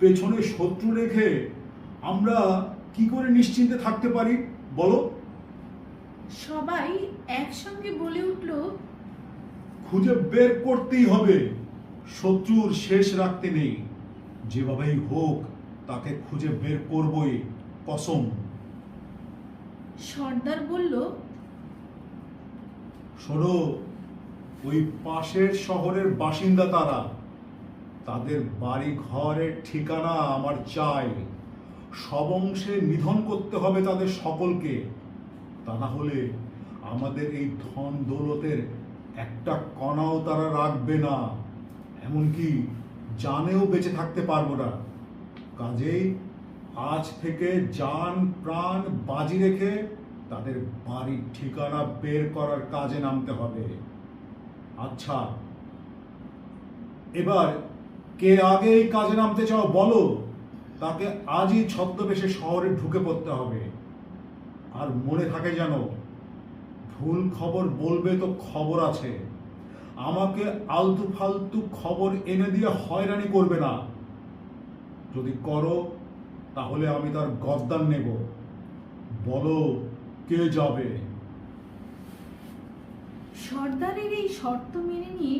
পেছনে শত্রু রেখে আমরা কি করে নিশ্চিন্তে থাকতে পারি? বলো। সবাই একসঙ্গে বলে উঠল খুঁজে বের করতেই হবে। শত্রুর শেষ রাখতে নেই। যেভাবেই হোক তাকে খুঁজে বের করবই। কসম। সর্দার বলল শোনো ওই পাশের শহরের বাসিন্দা তারা। তাদের বাড়ি ঘরের ঠিকানা আমার চাই। সব অংশে নিধন করতে হবে তাদের সকলকে। তা না হলে আমাদের এই ধন দৌলতের একটা কণাও তারা রাখবে না। এমনকি জানেও বেঁচে থাকতে পারব না। কাজেই আজ থেকে যান প্রাণ বাজি রেখে তাদের বাড়ির ঠিকানা বের করার কাজে নামতে হবে। আচ্ছা এবার কে আগে এই কাজে নামতে চাও বলো। তাকে আজই ছদ্মবেশে শহরে ঢুকে পড়তে হবে। আর মনে থাকে যেন ভুল খবর বলবে তো খবর আছে। আমাকে আলতু ফালতু খবর এনে দিয়ে হয়রানি করবে না। যদি করো, তাহলে আমি তার গদ্দান নেব। বলো, কে যাবে? সর্দারের এই শর্ত মেনে নিয়ে